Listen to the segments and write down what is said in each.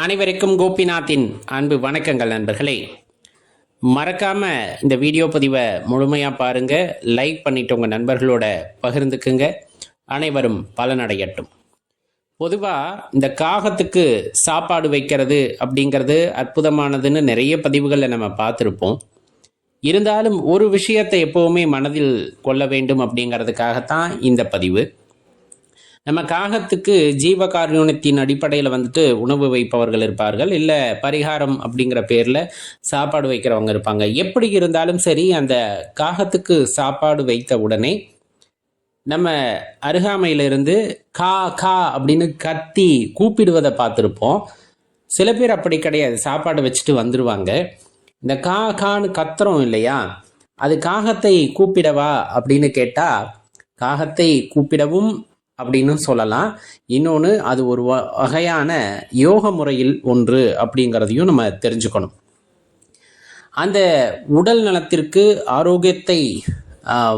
அனைவருக்கும் கோபிநாத்தின் அன்பு வணக்கங்கள் நண்பர்களே. மறக்காம இந்த வீடியோ பதிவை முழுமையாக பாருங்க லைக் பண்ணிட்டு உங்கள் நண்பர்களோட பகிர்ந்துக்குங்க. அனைவரும் பலனடையட்டும். பொதுவாக இந்த காகத்துக்கு சாப்பாடு வைக்கிறது அப்படிங்கிறது அற்புதமானதுன்னு நிறைய பதிவுகளில் நம்ம பார்த்துருப்போம். இருந்தாலும் ஒரு விஷயத்தை எப்போவுமே மனதில் கொள்ள வேண்டும் அப்படிங்கிறதுக்காகத்தான் இந்த பதிவு. நம்ம காகத்துக்கு ஜீவகாருண்யத்தின் அடிப்படையில் வந்துட்டு உணவு வைப்பவர்கள் இருப்பார்கள். இல்லை பரிகாரம் அப்படிங்கிற பேரில் சாப்பாடு வைக்கிறவங்க இருப்பாங்க. எப்படி இருந்தாலும் சரி அந்த காகத்துக்கு சாப்பாடு வைத்த உடனே நம்ம அருகாமையிலிருந்து கா கா அப்படின்னு கத்தி கூப்பிடுவதை பார்த்துருப்போம். சில பேர் அப்படி கிடையாது. சாப்பாடு வச்சுட்டு வந்துடுவாங்க இந்த கா கான்னு கத்துறோம் இல்லையா? அது காகத்தை கூப்பிடவா அப்படின்னு கேட்டால் காகத்தை கூப்பிடவும் அப்படின்னு சொல்லலாம். இன்னொன்று அது ஒரு வ- வகையான யோக முறையில் ஒன்று அப்படிங்கிறதையும் நம்ம தெரிஞ்சுக்கணும். அந்த உடல் நலத்திற்கு ஆரோக்கியத்தை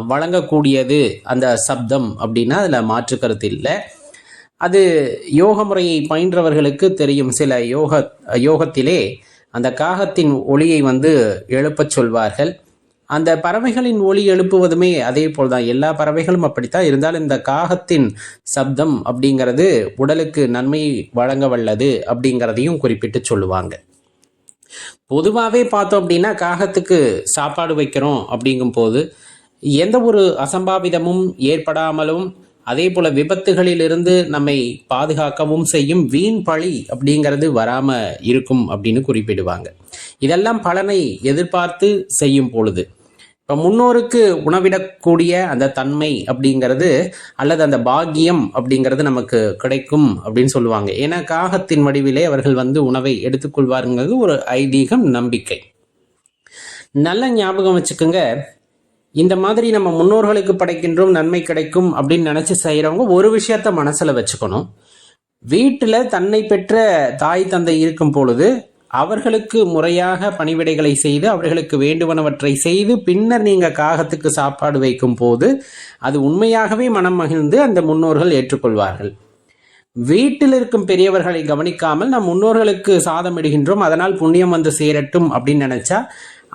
வழங்கக்கூடியது அந்த சப்தம் அப்படின்னா அதில் மாற்று கருத்து இல்லை. அது யோக முறையை பயின்றவர்களுக்கு தெரியும். சில யோக யோகத்திலே அந்த காகத்தின் ஒளியை வந்து எழுப்பச் சொல்வார்கள். அந்த பறவைகளின் ஒளி எழுப்புவதுமே அதே போல்தான். எல்லா பறவைகளும் அப்படித்தான். இருந்தாலும் இந்த காகத்தின் சப்தம் அப்படிங்கிறது உடலுக்கு நன்மை வழங்க வல்லது அப்படிங்கிறதையும் குறிப்பிட்டு சொல்லுவாங்க. பொதுவாகவே பார்த்தோம் அப்படின்னா காகத்துக்கு சாப்பாடு வைக்கிறோம் அப்படிங்கும்போது எந்த ஒரு அசம்பாவிதமும் ஏற்படாமலும் அதே போல விபத்துகளிலிருந்து நம்மை பாதுகாக்கவும் செய்யும் வீண் பழி அப்படிங்கிறது வராம இருக்கும் அப்படின்னு குறிப்பிடுவாங்க. இதெல்லாம் பலனை எதிர்பார்த்து செய்யும் பொழுது. இப்போ முன்னோருக்கு உணவிடக்கூடிய அந்த தன்மை அப்படிங்கிறது அல்லது அந்த பாக்கியம் அப்படிங்கிறது நமக்கு கிடைக்கும் அப்படின்னு சொல்லுவாங்க. ஏன்னா காகத்தின் வடிவிலே அவர்கள் வந்து உணவை எடுத்துக்கொள்வாருங்கிறது ஒரு ஐதீகம் நம்பிக்கை. நல்ல ஞாபகம் வச்சுக்கோங்க. இந்த மாதிரி நம்ம முன்னோர்களுக்கு படைக்கின்றோம் நன்மை கிடைக்கும் அப்படின்னு நினச்சி செய்கிறவங்க ஒரு விஷயத்த மனசில் வச்சுக்கணும். வீட்டில் தன்னை பெற்ற தாய் தந்தை இருக்கும் பொழுது அவர்களுக்கு முறையாக பணிவிடைகளை செய்து அவர்களுக்கு வேண்டுவனவற்றை செய்து பின்னர் நீங்கள் காகத்துக்கு சாப்பாடு வைக்கும் போது அது உண்மையாகவே மனம் மகிழ்ந்து அந்த முன்னோர்கள் ஏற்றுக்கொள்வார்கள். வீட்டில் இருக்கும் பெரியவர்களை கவனிக்காமல் நம் முன்னோர்களுக்கு சாதம் இடுகின்றோம் அதனால் புண்ணியம் வந்து சேரட்டும் அப்படின்னு நினைச்சா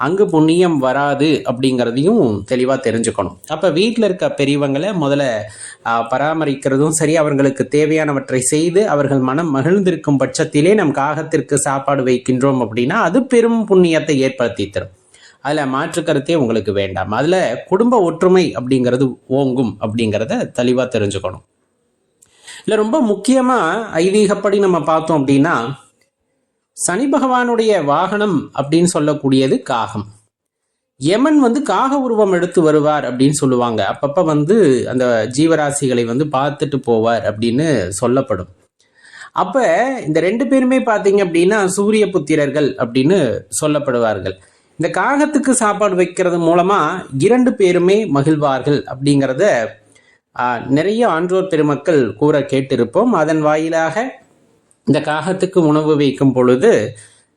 அங்கு புண்ணியம் வராது அப்படிங்கிறதையும் தெளிவாக தெரிஞ்சுக்கணும். அப்போ வீட்டில் இருக்க பெரியவங்களை முதல்ல பராமரிக்கிறதும் சரி அவர்களுக்கு தேவையானவற்றை செய்து அவர்கள் மனம் மகிழ்ந்திருக்கும் பட்சத்திலே நம் காகத்திற்கு சாப்பாடு வைக்கின்றோம் அப்படின்னா அது பெரும் புண்ணியத்தை ஏற்படுத்தி தரும். அதில் மாற்று கருத்தே உங்களுக்கு வேண்டாம். அதில் குடும்ப ஒற்றுமை அப்படிங்கிறது ஓங்கும் அப்படிங்கிறத தெளிவாக தெரிஞ்சுக்கணும். இல்லை ரொம்ப முக்கியமாக ஐதீகப்படி நம்ம பார்த்தோம் அப்படின்னா சனி பகவானுடைய வாகனம் அப்படின்னு சொல்லக்கூடியது காகம். யமன் வந்து காக உருவம் எடுத்து வருவார் அப்படின்னு சொல்லுவாங்க. அப்பப்போ வந்து அந்த ஜீவராசிகளை வந்து பார்த்துட்டு போவார் அப்படின்னு சொல்லப்படும். அப்போ இந்த ரெண்டு பேருமே பார்த்தீங்க அப்படின்னா சூரிய புத்திரர்கள் அப்படின்னு சொல்லப்படுவார்கள். இந்த காகத்துக்கு சாப்பாடு வைக்கிறது மூலமாக இரண்டு பேருமே மகிழ்வார்கள் அப்படிங்கிறத நிறைய ஆன்றோர் பெருமக்கள் கூற கேட்டிருப்போம். அதன் வாயிலாக இந்த காகத்துக்கு உணவு வைக்கும் பொழுது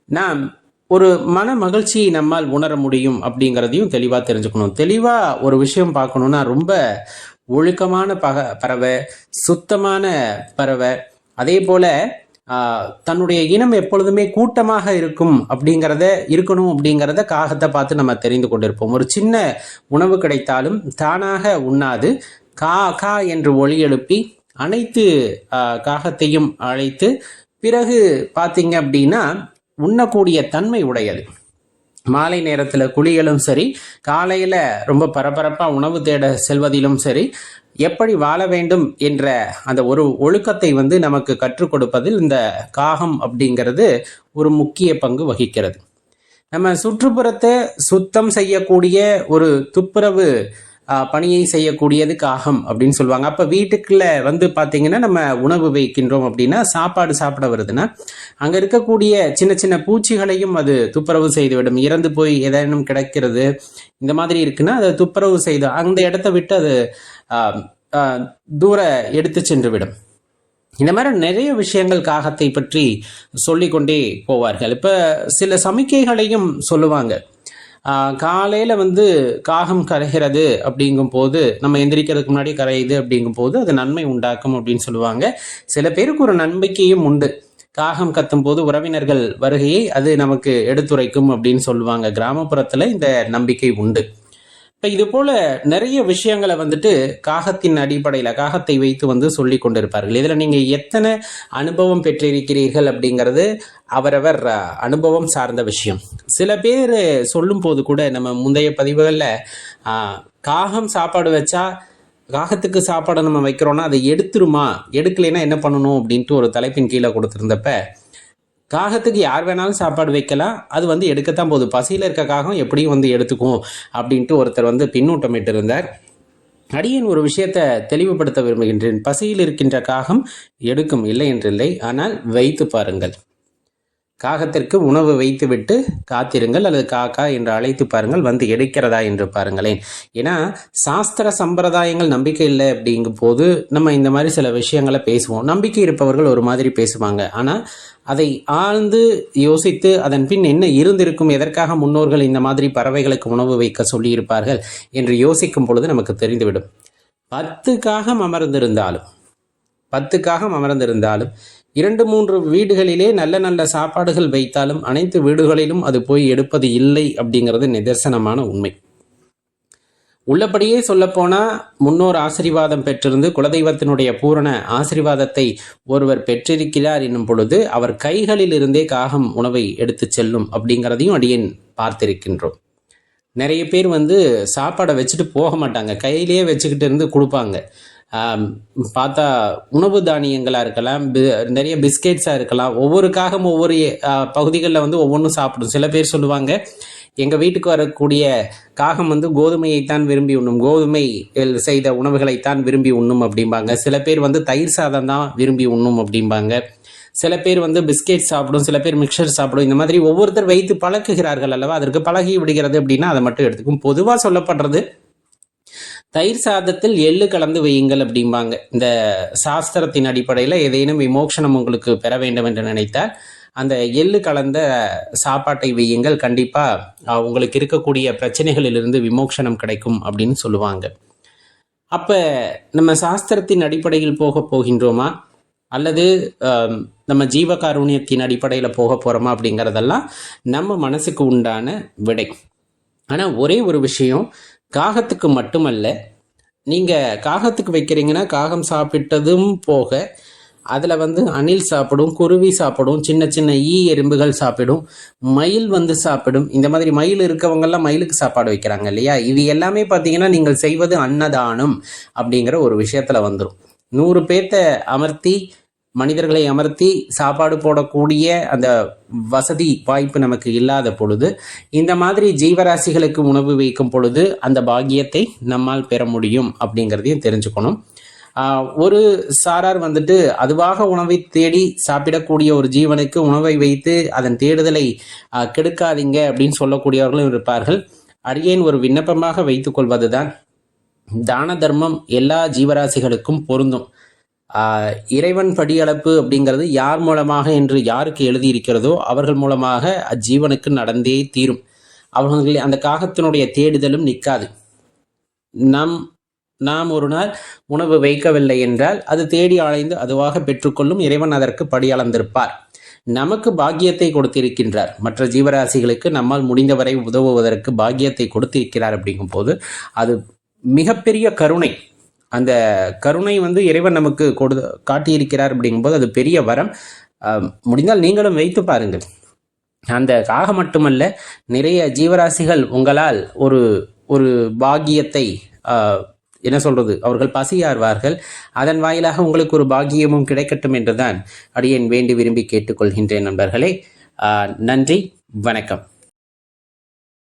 நாம் ஒரு மன மகிழ்ச்சியை நம்மால் உணர முடியும் அப்படிங்கிறதையும் தெளிவாக தெரிஞ்சுக்கணும். தெளிவாக ஒரு விஷயம் பார்க்கணுன்னா ரொம்ப ஒழுக்கமான பக பறவை சுத்தமான பறவை அதே போல் தன்னுடைய இனம் எப்பொழுதுமே கூட்டமாக இருக்கும் அப்படிங்கிறத இருக்கணும் அப்படிங்கிறத காகத்தை பார்த்து நம்ம தெரிந்து கொண்டிருப்போம். ஒரு சின்ன உணவு கிடைத்தாலும் தானாக உண்ணாது. கா கா என்று ஒலி எழுப்பி அனைத்து காகத்தையும் அழைத்து பிறகு பார்த்தீங்க அப்படின்னா உண்ணக்கூடிய தன்மை உடையது. மாலை நேரத்தில் குழிகளும் சரி காலையில் ரொம்ப பரபரப்பாக உணவு தேட செல்வதிலும் சரி எப்படி வாழ வேண்டும் என்ற அந்த ஒரு ஒழுக்கத்தை வந்து நமக்கு கற்றுக் கொடுப்பதில் இந்த காகம் அப்படிங்கிறது ஒரு முக்கிய பங்கு வகிக்கிறது. நம்ம சுற்றுப்புறத்தை சுத்தம் செய்யக்கூடிய ஒரு துப்புரவு பணியை செய்யக்கூடியது காகம் அப்படின்னு சொல்லுவாங்க. அப்போ வீட்டுக்குள்ள வந்து பார்த்தீங்கன்னா நம்ம உணவு வைக்கின்றோம் அப்படின்னா சாப்பாடு சாப்பிட வருதுன்னா அங்கே இருக்கக்கூடிய சின்ன சின்ன பூச்சிகளையும் அது துப்புரவு செய்துவிடும். இறந்து போய் ஏதேனும் கிடைக்கிறது இந்த மாதிரி இருக்குன்னா அதை துப்புரவு செய்து அந்த இடத்த விட்டு அது தூர எடுத்து சென்று விடும் இந்த மாதிரி நிறைய விஷயங்கள் காகத்தை பற்றி சொல்லிக்கொண்டே போவார்கள். இப்போ சில சமிக்கைகளையும் சொல்லுவாங்க. காலையில் வந்து காகம் கரைகிறது அப்படிங்கும் போது நம்ம எந்திரிக்கிறதுக்கு முன்னாடி கரையுது அப்படிங்கும் போது அது நன்மை உண்டாக்கும் அப்படின்னு சொல்லுவாங்க. சில பேருக்கு ஒரு நம்பிக்கையும் உண்டு. காகம் கத்தும் போது உறவினர்கள் வருகையை அது நமக்கு எடுத்துரைக்கும் அப்படின்னு சொல்லுவாங்க. கிராமப்புறத்தில் இந்த நம்பிக்கை உண்டு. இப்போ இது போல நிறைய விஷயங்களை வந்துட்டு காகத்தின் அடிப்படையில் காகத்தை வைத்து வந்து சொல்லி கொண்டிருப்பார்கள். இதில் நீங்கள் எத்தனை அனுபவம் பெற்றிருக்கிறீர்கள் அப்படிங்கிறது அவரவர் அனுபவம் சார்ந்த விஷயம். சில பேர் சொல்லும் போது கூட நம்ம முந்தைய பதிவுகளில் காகம் சாப்பாடு வச்சா காகத்துக்கு சாப்பாடை நம்ம வைக்கிறோன்னா அதை எடுத்துருமா? எடுக்கலைன்னா என்ன பண்ணணும்? அப்படின்ட்டு ஒரு தலைப்பின் கீழே கொடுத்துருந்தப்ப காகத்துக்கு யார் வேணாலும் சாப்பாடு வைக்கலாம். அது வந்து எடுக்கத்தான் போகுது. பசியில் இருக்க காகம் எப்படியும் வந்து எடுத்துக்கும் அப்படின்ட்டு ஒருத்தர் வந்து பின்னூட்டமிட்டு இருந்தார் அடியேன் ஒரு விஷயத்தை தெளிவுபடுத்த விரும்புகின்றேன். பசியில் இருக்கின்ற காகம் எடுக்கும் இல்லை என்றில்லை. ஆனால் வைத்து பாருங்கள். காகத்திற்கு உணவு வைத்துவிட்டு காத்திருங்கள் அல்லது காக்கா என்று அழைத்து பாருங்கள் வந்து எடுக்கிறதா என்று பாருங்களேன். ஏன்னா சாஸ்திர சம்பிரதாயங்கள் நம்பிக்கை இல்லை அப்படிங்கும் போது நம்ம இந்த மாதிரி சில விஷயங்களை பேசுவோம். நம்பிக்கை இருப்பவர்கள் ஒரு மாதிரி பேசுவாங்க. ஆனால் அதை ஆழ்ந்து யோசித்து அதன் பின் என்ன இருந்திருக்கும் எதற்காக முன்னோர்கள் இந்த மாதிரி பறவைகளுக்கு உணவு வைக்க சொல்லியிருப்பார்கள் என்று யோசிக்கும் பொழுது நமக்கு தெரிந்துவிடும். பத்து காகம் அமர்ந்திருந்தாலும் பத்து காகம் அமர்ந்திருந்தாலும் இரண்டு மூன்று வீடுகளிலே நல்ல நல்ல சாப்பாடுகள் வைத்தாலும் அனைத்து வீடுகளிலும் அது போய் எடுப்பது இல்லை அப்படிங்கிறது நிதர்சனமான உண்மை. உள்ளபடியே சொல்லப்போனால் முன்னோர் ஆசீர்வாதம் பெற்றிருந்து குலதெய்வத்தினுடைய பூரண ஆசீர்வாதத்தை ஒருவர் பெற்றிருக்கிறார் என்னும் பொழுது அவர் கைகளில் இருந்தே காகம் உணவை எடுத்துச் செல்லும் அப்படிங்கிறதையும் அடியேன் பார்த்திருக்கின்றோம். நிறைய பேர் வந்து சாப்பாடை வச்சுட்டு போக மாட்டாங்க. கையிலேயே வச்சுக்கிட்டு இருந்து கொடுப்பாங்க. பார்த்தா உணவு தானியங்களாக இருக்கலாம் பி- நிறைய பிஸ்கெட்ஸாக இருக்கலாம். ஒவ்வொரு காகம் ஒவ்வொரு பகுதிகளில் வந்து ஒவ்வொன்றும் சாப்பிடும். சில பேர் சொல்லுவாங்க எங்கள் வீட்டுக்கு வரக்கூடிய காகம் வந்து கோதுமையை தான் விரும்பி உண்ணும். கோதுமை செய்த உணவுகளைத்தான் விரும்பி உண்ணும் அப்படிம்பாங்க. சில பேர் வந்து தயிர் சாதம் தான் விரும்பி உண்ணும் அப்படிம்பாங்க. சில பேர் வந்து பிஸ்கெட் சாப்பிடும் சில பேர் மிக்சர் சாப்பிடும். இந்த மாதிரி ஒவ்வொருத்தர் வைத்து பழக்குகிறார்கள் அல்லவா? அதற்கு பழகி விடுகிறது அப்படின்னா அதை மட்டும் எடுத்துக்கும். பொதுவாக சொல்லப்படுறது தயிர் சாதத்தில் எள்ளு கலந்து வையுங்கள் அப்படிம்பாங்க. இந்த சாஸ்திரத்தின் அடிப்படையில் ஏதேனும் விமோக்ஷனம் உங்களுக்கு பெற வேண்டும் என்று நினைத்தால் அந்த எள்ளு கலந்த சாப்பாட்டை வையுங்கள். கண்டிப்பாக உங்களுக்கு இருக்கக்கூடிய பிரச்சனைகளிலிருந்து விமோக்ஷனம் கிடைக்கும் அப்படின்னு சொல்லுவாங்க. அப்போ நம்ம சாஸ்திரத்தின் அடிப்படையில் போக போகின்றோமா? அல்லது நம்ம ஜீவகாருண்யத்தின் அடிப்படையில் போக போகிறோமா அப்படிங்கிறதெல்லாம் நம்ம மனசுக்கு உண்டான விடை. ஆனால் ஒரே ஒரு விஷயம் காகத்துக்கு மட்டுமல்ல நீங்கள் காகத்துக்கு வைக்கிறீங்கன்னா காகம் சாப்பிட்டதும் போக அதில் வந்து அணில் சாப்பிடும் குருவி சாப்பிடும் சின்ன சின்ன ஈ எறும்புகள் சாப்பிடும் மயில் வந்து சாப்பிடும். இந்த மாதிரி மயில் இருக்கவங்கெல்லாம் மயிலுக்கு சாப்பாடு வைக்கிறாங்க இல்லையா? இது எல்லாமே பார்த்தீங்கன்னா நீங்கள் செய்வது அன்னதானம் அப்படிங்கிற ஒரு விஷயத்தில் வந்துடும் நூறு பேர்த்த அமர்த்தி மனிதர்களை அமர்த்தி சாப்பாடு போடக்கூடிய அந்த வசதி வாய்ப்பு நமக்கு இல்லாத பொழுது இந்த மாதிரி ஜீவராசிகளுக்கு உணவு வைக்கும் பொழுது அந்த பாக்கியத்தை நம்மால் பெற முடியும் அப்படிங்கிறதையும் தெரிஞ்சுக்கணும். ஒரு சாரார் வந்துட்டு அதுவாக உணவை தேடி சாப்பிடக்கூடிய ஒரு ஜீவனுக்கு உணவை வைத்து அதன் தேடுதலை கெடுக்காதீங்க அப்படின்னு சொல்லக்கூடியவர்களும் இருப்பார்கள். அடியேன் ஒரு விண்ணப்பமாக வைத்துக்கொள்வதுதான் தான தர்மம் எல்லா ஜீவராசிகளுக்கும் பொருந்தும். இறைவன் படியளப்பு அப்படிங்கிறது யார் மூலமாக என்று யாருக்கு எழுதியிருக்கிறதோ அவர்கள் மூலமாக அஜீவனுக்கு நடந்தே தீரும். அவர்கள் அந்த காகத்தினுடைய தேடுதலும் நிற்காது. நம் நாம் ஒரு நாள் உணவு வைக்கவில்லை என்றால் அது தேடி அலைந்து அதுவாக பெற்றுக்கொள்ளும் இறைவன் அதற்கு படியளந்திருப்பார். நமக்கு பாக்கியத்தை கொடுத்திருக்கின்றார். மற்ற ஜீவராசிகளுக்கு நம்மால் முடிந்தவரை உதவுவதற்கு பாக்கியத்தை கொடுத்திருக்கிறார் அப்படிங்கும்போது அது மிகப்பெரிய கருணை. அந்த கருணை வந்து இறைவன் நமக்கு கொடு காட்டியிருக்கிறார் அப்படிங்கும்போது அது பெரிய வரம். முடிந்தால் நீங்களும் வைத்து பாருங்கள். அந்த காகம் மட்டுமல்ல நிறைய ஜீவராசிகள் உங்களால் ஒரு ஒரு பாகியத்தை என்ன சொல்றது அவர்கள் பசியார்வார்கள். அதன் வாயிலாக உங்களுக்கு ஒரு பாகியமும் கிடைக்கட்டும் என்றுதான் அடியேன் வேண்டி விரும்பி கேட்டுக்கொள்கின்றேன் நண்பர்களே. நன்றி வணக்கம்.